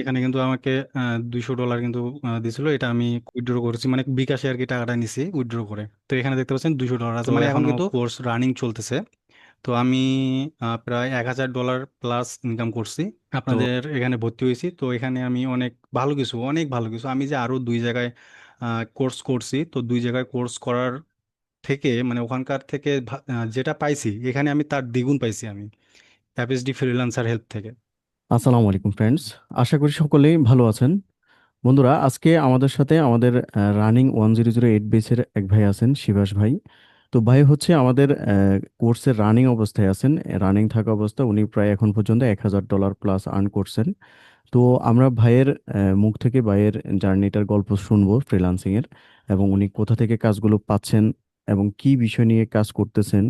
এখানে কিন্তু আমাকে দুইশো ডলার কিন্তু দিছিল। এটা আমি উইথড্র করেছি। মানে বিকাশে আর কি টাকাটা নিছি উইথড্র করে। তো এখানে দেখতে পাচ্ছেন দুইশো ডলার আছে। মানে এখন কিন্তু কোর্স রানিং চলতেছে। তো আমি প্রায় এক হাজার ডলার প্লাস ইনকাম করছি। তো আপনাদের এখানে ভর্তি হয়েছি। তো এখানে আমি অনেক ভালো কিছু অনেক ভালো কিছু। আমি যে আরও দুই জায়গায় কোর্স করছি তো দুই জায়গায় কোর্স করার থেকে মানে ওখানকার থেকে যেটা পাইছি এখানে আমি তার দ্বিগুণ পাইছি আমি। এফএসডি ফ্রিল্যান্সার হেল্প থেকে। আসসালামু আলাইকুম ফ্রেন্ডস আশা করি সকলেই ভালো আছেন। বন্ধুরা, আজকে আমাদের সাথে আমাদের running one zero zero eight বেসের এক ভাই আছেন শিবাস ভাই। তো ভাই হচ্ছে আমাদের কোর্সের রানিং অবস্থায় আছেন। রানিং থাকা অবস্থা উনি প্রায় এখন পর্যন্ত এক হাজার ডলার প্লাস আর্ন করছেন। তো আমরা ভাইয়ের মুখ থেকে ভাইয়ের জার্নিটার গল্প শুনব ফ্রিল্যান্সিং এর এবং উনি কোথা থেকে কাজগুলো পাচ্ছেন এবং কি বিষয় নিয়ে কাজ করতেছেন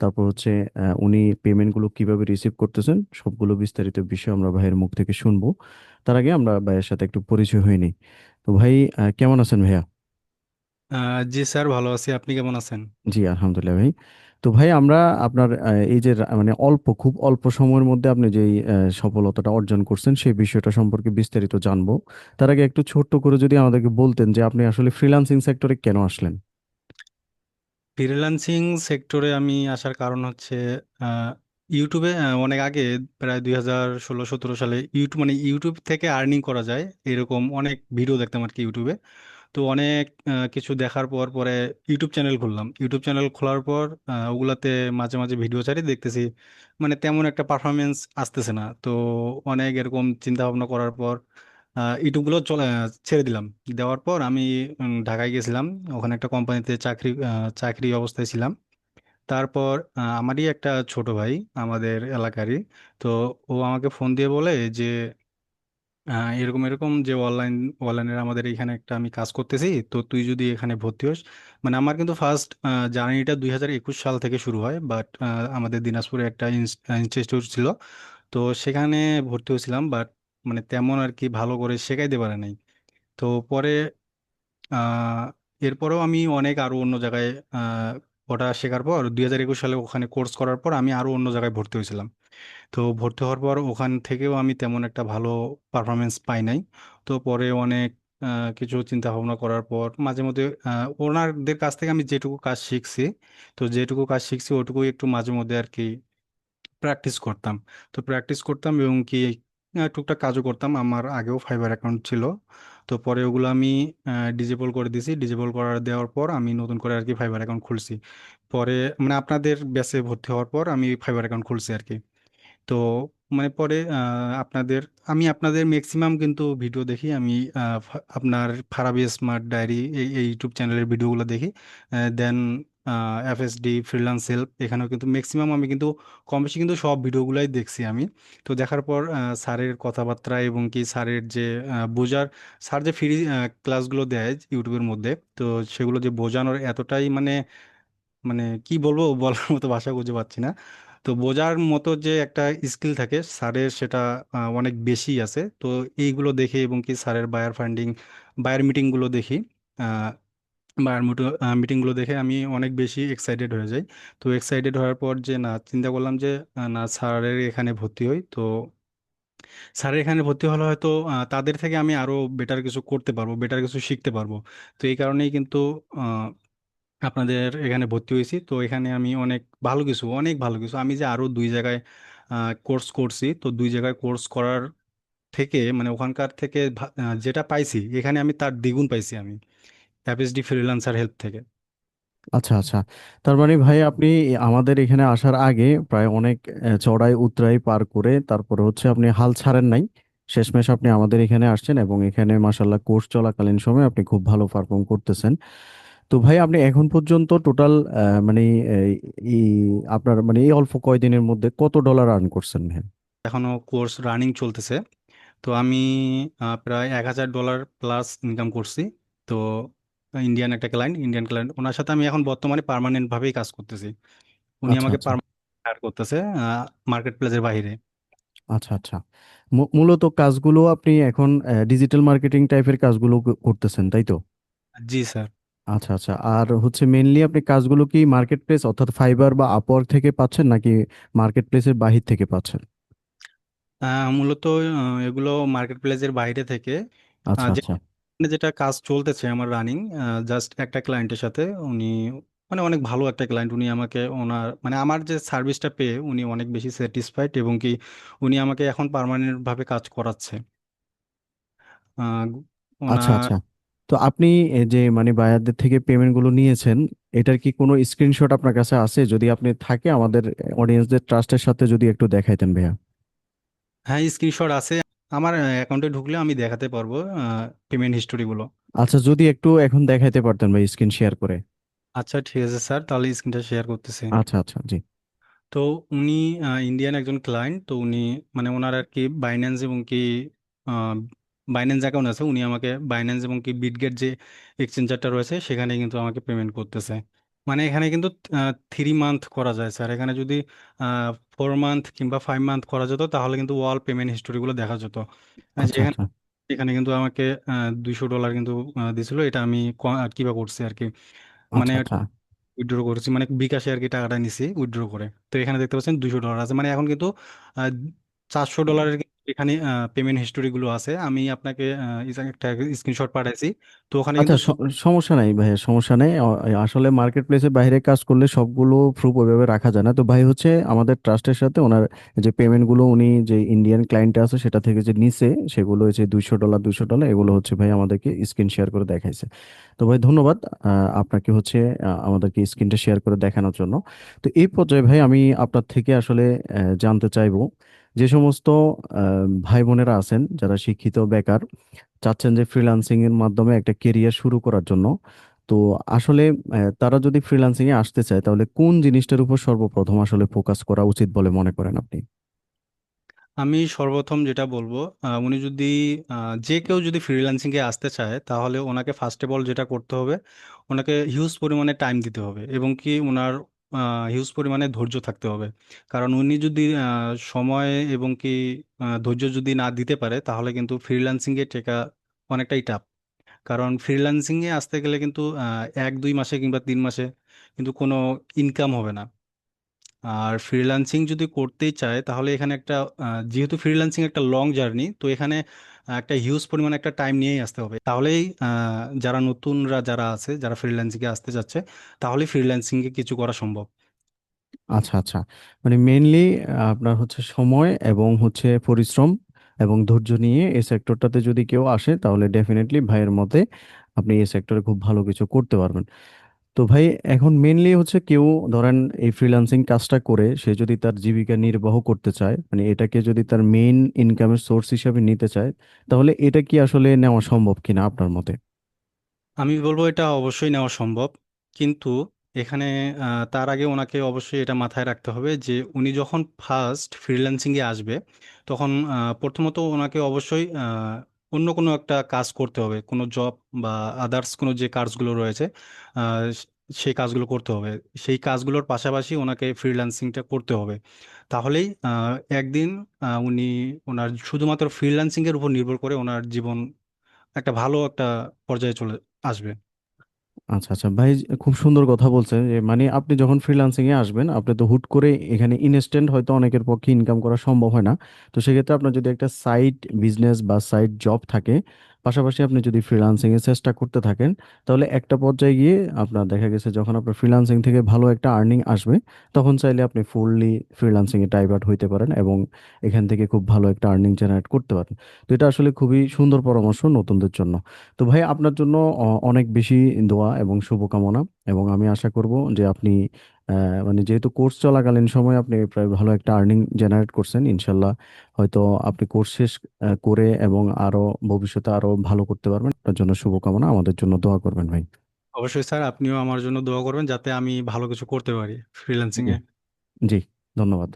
তারপর হচ্ছে উনি পেমেন্টগুলো কীভাবে রিসিভ করতেছেন সবগুলো বিস্তারিত বিষয় আমরা ভাইয়ের মুখ থেকে শুনব। তার আগে আমরা ভাইয়ের সাথে একটু পরিচয় নিই। তো ভাই কেমন আছেন ভাইয়া? জি স্যার ভালো আছি। আপনি কেমন আছেন? জি আলহামদুলিল্লাহ ভাই। তো ভাই আমরা আপনার এই যে মানে অল্প খুব অল্প সময়ের মধ্যে আপনি যেই সফলতাটা অর্জন করছেন সেই বিষয়টা সম্পর্কে বিস্তারিত জানব। তার আগে একটু ছোট্ট করে যদি আমাদেরকে বলতেন যে আপনি আসলে ফ্রিল্যান্সিং সেক্টরে কেন আসলেন? ফ্রিল্যান্সিং সেক্টরে আমি আসার কারণ হচ্ছে ইউটিউবে অনেক আগে প্রায় দুই হাজার ষোলো সতেরো সালে ইউটিউব মানে ইউটিউব থেকে আর্নিং করা যায়। এরকম অনেক ভিডিও দেখতাম আর কি ইউটিউবে। তো অনেক কিছু দেখার পর পরে ইউটিউব চ্যানেল খুললাম। ইউটিউব চ্যানেল খোলার পর ওগুলাতে মাঝে মাঝে ভিডিও ছাড়ি, দেখতেছি মানে তেমন একটা পারফরমেন্স আসতেছে না। তো অনেক এরকম চিন্তা ভাবনা করার পর ইউটিউবগুলো চলে, ছেড়ে দিলাম। দেওয়ার পর আমি ঢাকায় গেছিলাম। ওখানে একটা কোম্পানিতে চাকরি চাকরি অবস্থায় ছিলাম। তারপর আমারই একটা ছোট ভাই আমাদের এলাকারই। তো ও আমাকে ফোন দিয়ে বলে যে এরকম এরকম যে অনলাইন, অনলাইনের আমাদের এখানে একটা আমি কাজ করতেছি। তো তুই যদি এখানে ভর্তি হোস মানে আমার কিন্তু ফার্স্ট জার্নিটা দুই হাজার একুশ সাল থেকে শুরু হয় বাট আমাদের দিনাজপুরে একটা ইনস্টিটিউট ছিল। তো সেখানে ভর্তি হয়েছিলাম বাট মানে তেমন আর কি ভালো করে শেখাইতে পারে নাই। তো পরে এরপরেও আমি অনেক আরও অন্য জায়গায় ওটা শেখার পর দুই হাজার একুশ সালে ওখানে কোর্স করার পর আমি আরও অন্য জায়গায় ভর্তি হয়েছিলাম। তো ভর্তি হওয়ার পর ওখান থেকেও আমি তেমন একটা ভালো পারফরমেন্স পাই নাই। তো পরে অনেক কিছু চিন্তা ভাবনা করার পর মাঝে মধ্যে ওনাদের কাছ থেকে আমি যেটুকু কাজ শিখছি, তো যেটুকু কাজ শিখছি ওটুকুই একটু মাঝে মধ্যে আর কি প্র্যাকটিস করতাম। তো প্র্যাকটিস করতাম এবং কি টুকটাক কাজও করতাম। আমার আগেও ফাইবার অ্যাকাউন্ট ছিল। তো পরে ওগুলো আমি ডিজেবল করে দিয়েছি ডিজেবল করার দেওয়ার পর আমি নতুন করে আর কি ফাইবার অ্যাকাউন্ট খুলছি। পরে মানে আপনাদের ব্যাচে ভর্তি হওয়ার পর আমি ফাইবার অ্যাকাউন্ট খুলছি আর কি তো মানে পরে আপনাদের, আমি আপনাদের ম্যাক্সিমাম কিন্তু ভিডিও দেখি। আমি আপনার ফারাবি স্মার্ট ডায়েরি এই ইউটিউব চ্যানেলের ভিডিওগুলো দেখি। দেন এফএসডি ফ্রিল্যান্স হেল্প এখানেও কিন্তু ম্যাক্সিমাম আমি কিন্তু কম বেশি কিন্তু সব ভিডিওগুলাই দেখছি আমি। তো দেখার পর স্যারের কথাবার্তা এবং কি স্যারের যে বোঝার, স্যার যে ফ্রি ক্লাসগুলো দেয় ইউটিউবের মধ্যে, তো সেগুলো যে বোঝানোর এতটাই মানে মানে কি বলব বলার মতো ভাষা খুঁজে পাচ্ছি না। তো বোঝার মতো যে একটা স্কিল থাকে, স্যারের সেটা অনেক বেশি আছে। তো এইগুলো দেখে এবং কি স্যারের বায়ার ফান্ডিং বায়ার মিটিংগুলো দেখি বায়ার মিটিংগুলো দেখে আমি অনেক বেশি এক্সাইটেড হয়ে যাই। তো এক্সাইটেড হওয়ার পর যে, না, চিন্তা করলাম যে না, স্যারের এখানে ভর্তি হই। তো স্যারের এখানে ভর্তি হলে হয়তো তাদের থেকে আমি আরও বেটার কিছু করতে পারব বেটার কিছু শিখতে পারব। তো এই কারণেই কিন্তু আপনাদের এখানে ভর্তি হয়েছি। তো এখানে আমি অনেক ভালো কিছু, অনেক ভালো কিছু। আমি যে আরও দুই জায়গায় কোর্স করছি, তো দুই জায়গায় কোর্স করার থেকে মানে ওখানকার থেকে যেটা পাইছি, এখানে আমি তার দ্বিগুণ পাইছি আমি। এফএসডি ফ্রিল্যান্সার হেল্প থেকে। আচ্ছা আচ্ছা। তার মানে ভাই আপনি আমাদের এখানে আসার আগে প্রায় অনেক আহ, চড়াই উতরাই পার করে তারপরে হচ্ছে আপনি হাল ছাড়েন নাই। শেষমেশ আপনি আমাদের এখানে আসছেন এবং এখানে মাসাল্লাহ কোর্স চলাকালীন সময় আপনি খুব ভালো পারফর্ম করতেছেন। তো ভাই আপনি এখন পর্যন্ত টোটাল মানে এই এই আপনার মানে এই অল্প কয়দিনের মধ্যে কত ডলার আর্ন করছেন ভাই? এখনও কোর্স রানিং চলতেছে। তো আমি আহ, প্রায় এক হাজার ডলার প্লাস ইনকাম করছি। তো ইন্ডিয়ান একটা ক্লায়েন্ট ইন্ডিয়ান ক্লায়েন্ট ওনার সাথে আমি এখন বর্তমানে পার্মানেন্ট ভাবেই কাজ করতেছি। উনি আচ্ছা আমাকে আচ্ছা। পার্মানেন্ট করতেছে মার্কেট প্লেসের বাইরে আচ্ছা আচ্ছা। মূ- মূলত কাজগুলো আপনি এখন ডিজিটাল মার্কেটিং টাইপের কাজগুলো ক- করতেছেন তাই তো? জি স্যার। আচ্ছা আচ্ছা। আর হচ্ছে মেইনলি আপনি কাজগুলো কি মার্কেট প্লেস অর্থাৎ ফাইবার বা আপওয়ার্ক থেকে পাচ্ছেন নাকি মার্কেট প্লেসের বাহির থেকে পাচ্ছেন? মূলত আহ, এগুলো মার্কেট প্লেসের বাইরে থেকে। আচ্ছা আহ, যে আচ্ছা। মানে যেটা কাজ চলতেছে আমার রানিং জাস্ট একটা ক্লায়েন্টের সাথে উনি মানে অনেক ভালো একটা ক্লায়েন্ট উনি আমাকে ওনার মানে আমার যে সার্ভিসটা পেয়ে উনি অনেক বেশি স্যাটিসফাইড এবং কি উনি আমাকে এখন পার্মানেন্ট ভাবে কাজ করাচ্ছে। আহ, আচ্ছা ওনার আচ্ছা। তো আপনি যে মানে বায়ারদের থেকে পেমেন্টগুলো নিয়েছেন এটার কি কোনো স্ক্রিনশট আপনার কাছে আছে? যদি আপনি থাকে আমাদের অডিয়েন্সদের ট্রাস্টের সাথে যদি একটু দেখাইতেন ভাইয়া। হ্যাঁ স্ক্রিনশট আছে। আমার অ্যাকাউন্টে ঢুকলে আমি দেখাতে পারব পেমেন্ট হিস্টোরিগুলো আচ্ছা যদি একটু এখন দেখাইতে পারতেন ভাই স্ক্রিন শেয়ার করে। আচ্ছা ঠিক আছে স্যার তাহলে স্ক্রিনটা শেয়ার করতেছি। আচ্ছা আচ্ছা জি। তো উনি ইন্ডিয়ান একজন ক্লায়েন্ট তো উনি মানে ওনার আর কি বাইন্যান্স এবং কি বাইন্যান্স অ্যাকাউন্ট আছে উনি আমাকে বাইন্যান্স এবং কি বিটগেট যে এক্সচেঞ্জারটা রয়েছে সেখানে কিন্তু আমাকে পেমেন্ট করতেছে। মানে এখানে কিন্তু থ্রি মান্থ করা যায় স্যার এখানে যদি ফোর মান্থ কিংবা ফাইভ মান্থ করা যেত তাহলে কিন্তু ওয়াল পেমেন্ট হিস্টোরিগুলো দেখা যেত। আচ্ছা যেখানে আচ্ছা। এখানে কিন্তু আমাকে দুইশো ডলার কিন্তু আহ, দিছিল। এটা আমি ক- আর কিবা করছি আর কি। মানে আচ্ছা আচ্ছা। উইথড্র করেছি। মানে বিকাশে আর কি টাকাটা নিছি উইথড্র করে। তো এখানে দেখতে পাচ্ছেন দুইশো ডলার আছে। মানে এখন কিন্তু চারশো ডলারের এখানে পেমেন্ট হিস্টোরি গুলো আছে। আমি আপনাকে আহ, একটা স্ক্রিনশট পাঠাইছি। তো ওখানে আচ্ছা কিন্তু স- সমস্যা নাই ভাইয়া সমস্যা নাই। আসলে মার্কেট প্লেসের বাইরে কাজ করলে সবগুলো প্রুফ ওইভাবে রাখা যায় না। তো ভাই হচ্ছে আমাদের ট্রাস্টের সাথে ওনার যে পেমেন্টগুলো উনি যে ইন্ডিয়ান ক্লায়েন্ট আছে সেটা থেকে যে নিছে সেগুলো হচ্ছে দুইশো ডলার দুইশো ডলার এগুলো হচ্ছে ভাই আমাদেরকে স্ক্রিন শেয়ার করে দেখাইছে। তো ভাই ধন্যবাদ আহ, আপনাকে হচ্ছে আহ, আমাদেরকে স্ক্রিনটা শেয়ার করে দেখানোর জন্য। তো এই পর্যায়ে ভাই আমি আপনার থেকে আসলে আহ, জানতে চাইব যে সমস্ত ভাই বোনেরা আছেন, যারা শিক্ষিত, বেকার, চাচ্ছেন যে ফ্রিল্যান্সিং এর মাধ্যমে একটা কেরিয়ার শুরু করার জন্য, তো আসলে তারা যদি ফ্রিল্যান্সিং এ আসতে চায়, তাহলে কোন জিনিসটার উপর সর্বপ্রথম আসলে ফোকাস করা উচিত বলে মনে করেন আপনি? আমি সর্বপ্রথম যেটা বলব উনি যদি যে কেউ যদি ফ্রিল্যান্সিং এ আসতে চায়, তাহলে ওনাকে ফার্স্ট অফ অল যেটা করতে হবে, ওনাকে হিউজ পরিমাণে টাইম দিতে হবে এবং কি ওনার হিউজ পরিমাণে ধৈর্য থাকতে হবে। কারণ উনি যদি সময় এবং কি ধৈর্য যদি না দিতে পারে, তাহলে কিন্তু ফ্রিল্যান্সিং এ টেকা অনেকটাই টাফ কারণ ফ্রিল্যান্সিংয়ে আসতে গেলে কিন্তু এক, দুই মাসে কিংবা তিন মাসে কিন্তু কোনো ইনকাম হবে না। আর ফ্রিল্যান্সিং যদি করতেই চায়, তাহলে এখানে একটা যেহেতু ফ্রিল্যান্সিং একটা লং জার্নি তো এখানে একটা হিউজ পরিমাণে একটা টাইম নিয়েই আসতে হবে। তাহলেই যারা নতুনরা যারা আছে, যারা ফ্রিল্যান্সিং এ আসতে যাচ্ছে তাহলে ফ্রিল্যান্সিং এ কিছু করা সম্ভব। আচ্ছা আচ্ছা। মানে মেইনলি আপনার হচ্ছে সময় এবং হচ্ছে পরিশ্রম এবং ধৈর্য নিয়ে এই সেক্টরটাতে যদি কেউ আসে, তাহলে ডেফিনেটলি ভাইয়ের মতে আপনি এই সেক্টরে খুব ভালো কিছু করতে পারবেন। তো ভাই, এখন মেনলি হচ্ছে কেউ ধরেন এই ফ্রিল্যান্সিং কাজটা করে, সে যদি তার জীবিকা নির্বাহ করতে চায় মানে এটাকে যদি তার মেইন ইনকামের সোর্স হিসাবে নিতে চায়, তাহলে এটা কি আসলে নেওয়া সম্ভব কিনা আপনার মতে? আমি বলব এটা অবশ্যই নেওয়া সম্ভব। কিন্তু এখানে তার আগে ওনাকে অবশ্যই এটা মাথায় রাখতে হবে যে, উনি যখন ফার্স্ট ফ্রিল্যান্সিংয়ে আসবে, তখন প্রথমত ওনাকে অবশ্যই অন্য কোনো একটা কাজ করতে হবে, কোনো জব বা আদার্স কোনো যে কাজগুলো রয়েছে সেই কাজগুলো করতে হবে। সেই কাজগুলোর পাশাপাশি ওনাকে ফ্রিল্যান্সিংটা করতে হবে। তাহলেই একদিন উনি ওনার শুধুমাত্র ফ্রিল্যান্সিংয়ের উপর নির্ভর করে ওনার জীবন একটা ভালো একটা পর্যায়ে চলে আসবে। আচ্ছা আচ্ছা। ভাই খুব সুন্দর কথা বলছেন যে মানে আপনি যখন ফ্রিল্যান্সিং এ আসবেন, আপনি তো হুট করে এখানে ইনস্ট্যান্ট হয়তো অনেকের পক্ষে ইনকাম করা সম্ভব হয় না। তো সেক্ষেত্রে আপনার যদি একটা সাইড বিজনেস বা সাইড জব থাকে পাশাপাশি আপনি যদি ফ্রিল্যান্সিং এর চেষ্টা করতে থাকেন, তাহলে একটা পর্যায়ে গিয়ে আপনার দেখা গেছে যখন আপনার ফ্রিল্যান্সিং থেকে ভালো একটা আর্নিং আসবে, তখন চাইলে আপনি ফুললি ফ্রিল্যান্সিং এ ডাইভার্ট হইতে পারেন এবং এখান থেকে খুব ভালো একটা আর্নিং জেনারেট করতে পারেন। তো এটা আসলে খুবই সুন্দর পরামর্শ নতুনদের জন্য। তো ভাই, আপনার জন্য অনেক বেশি দোয়া এবং শুভকামনা এবং আমি আশা করব যে আপনি মানে যেহেতু কোর্স চলাকালীন সময় আপনি প্রায় ভালো একটা আর্নিং জেনারেট করছেন ইনশাল্লাহ হয়তো আপনি কোর্স শেষ করে এবং আরও ভবিষ্যতে আরও ভালো করতে পারবেন। তার জন্য শুভকামনা আমাদের জন্য দোয়া করবেন ভাই। অবশ্যই স্যার আপনিও আমার জন্য দোয়া করবেন যাতে আমি ভালো কিছু করতে পারি ফ্রিল্যান্সিং এ জি ধন্যবাদ